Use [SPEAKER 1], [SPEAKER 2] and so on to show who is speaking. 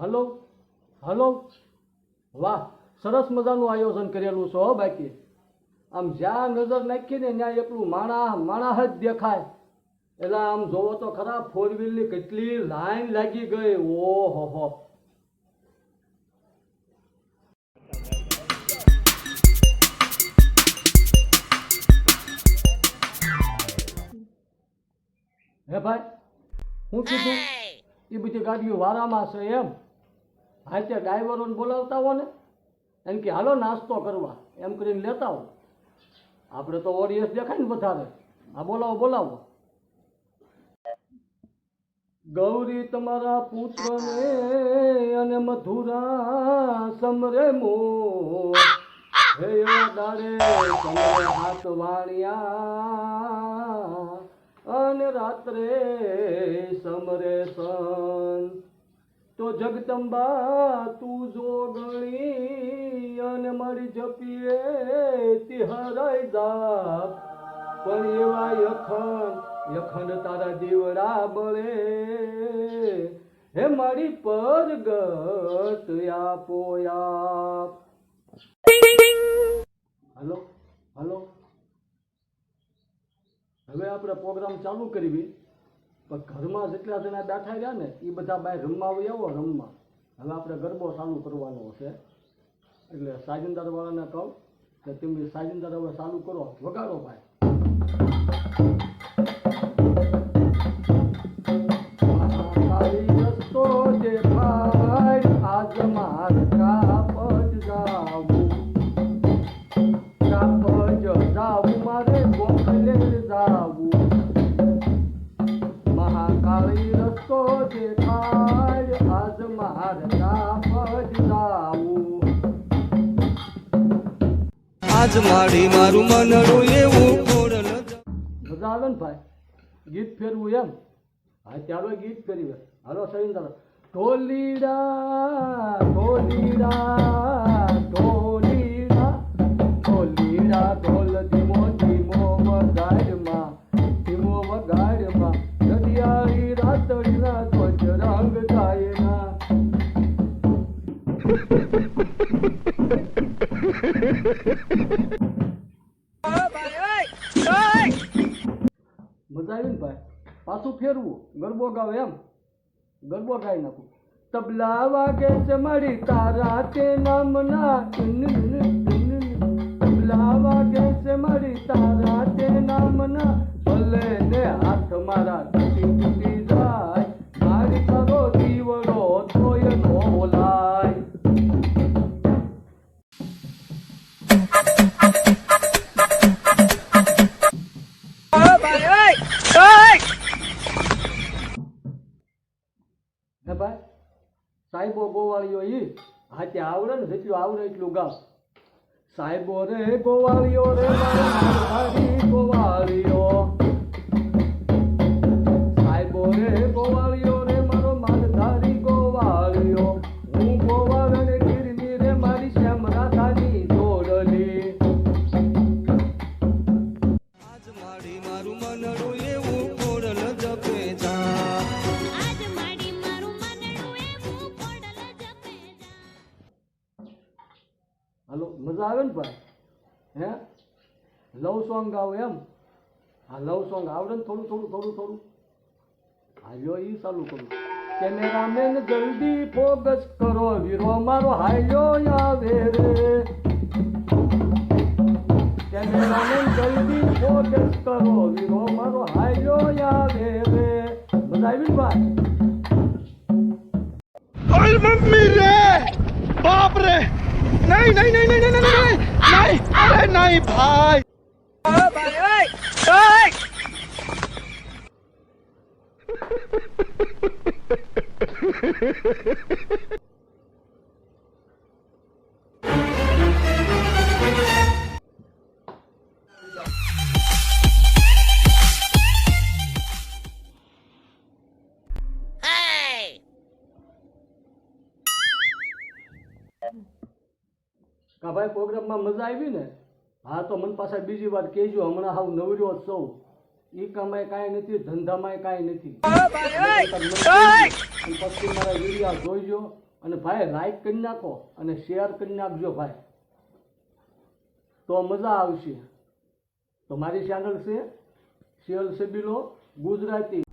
[SPEAKER 1] Hello hello. વાહ સરસ મજાનું આયોજન કરેલું છે હો બાકી. આમ જ્યાં નજર નાખીએ ને ત્યાં એટલું માણા માણા જ દેખાય. એટલે આમ જોવો તો ખરા ફોર વ્હીલની કેટલી લાઈન લાગી ગઈ. ઓહો હો. હે ભાઈ હું કીધું એ બધી ગાડીઓ વારામાં છે એમ. હા તે ડ્રાઈવરોને બોલાવતા હો ને, એમ કે હાલો નાસ્તો કરવા. એમ કરીને લેતા હો આપણે તો ઓડિયન્સ દેખાય ને વધારે હા બોલાવો બોલાવો. ગૌરી તમારા પુત્રને અને મધુરા સમરે મો. હે દાડે સમરે હાથ વાણ્યા. અને રાત્રે સમરે સન તો જગદંબા, તું જો ગણી અને મારી જપીએ તી હરાઈ જા. પણ એવા યખન યખન તારા દીવડા બળે. હે મારી પર ગત આપો આપ. Hello hello. હવે આપણે પ્રોગ્રામ ચાલુ કરવી પણ ઘરમાં જેટલા જણા બેઠા રહ્યા ને એ બધા બાય રમવા આવી આવો રમવા. હવે આપણે ગરબો ચાલુ કરવાનો છે. એટલે સાજિંદારવાળાને કહું કે તમે સાજિંદાર હવે ચાલુ કરો. વગાડો ભાઈ. આજ માર કાપડ જાવું. કાપડ જાવું. આજ
[SPEAKER 2] માડી મારું મનડું એવું
[SPEAKER 1] ભાઈ? ગીત ફેરવું એમ? હા, ચાલો ગીત ફેરવે હાલો સવિંદર ઢોલીડા ઢોલીડા ઢોલીડા ઢોલીડા ઢોલ ધીમો ધીમો વગાડમાં ધીમો વગાડમાં. ઘડિયાળી રાતડીના ધ્વજ રંગ ગાયના. મજા આવી ને ભાઈ? પાછું ફેરવું. ગરબો ગાવ એમ. ગરબો ગાઈ નાખું. તબલા વાગે છે મારી તારા તે નામના. તબલા વાગે છે મારી તારા હે ભાઈ? સાહેબો ગોવાળીઓ ઈ? હા, ત્યાં આવડે ને જેટલું આવડે એટલું ગાવ સાહેબો રે ગોવાળીઓ રે હાલો, મજા આવે ને ભાઈ? હે? લવ સોંગ ગાવ એમ? હા લવ સોંગ આવડે ને થોડું થોડું થોડું થોડું. હાલ્યો એ ચાલુ કરું. કેમેરામેન જલ્દી ફોકસ કરો. વીરો મારો હાલ્યો આવે રે. કેમેરામેન જલ્દી ફોકસ કરો. વીરો મારો હાલ્યો આવે રે. મજા આવી ને ભાઈ?
[SPEAKER 3] મમ્મી રે! બાપ રે! नहीं नहीं नहीं नहीं नहीं नहीं नहीं नहीं अरे नहीं भाई भाई ơi ơi Hey!
[SPEAKER 1] કા ભાઈ પ્રોગ્રામમાં મજા આવી ને? હા, તો મને પાછા બીજી વાર કહેજો, હમણાં હાવ નવર્યો સૌ એ કામાય કાંઈ નથી ધંધામાંય કાંઈ નથી. પછી મારા વિડીયા જોઈજો અને ભાઈ લાઈક કરી નાખો અને શેર કરી નાખજો ભાઈ. તો મજા આવશે. તો મારી ચેનલ છે શિયલ સબીલો ગુજરાતી.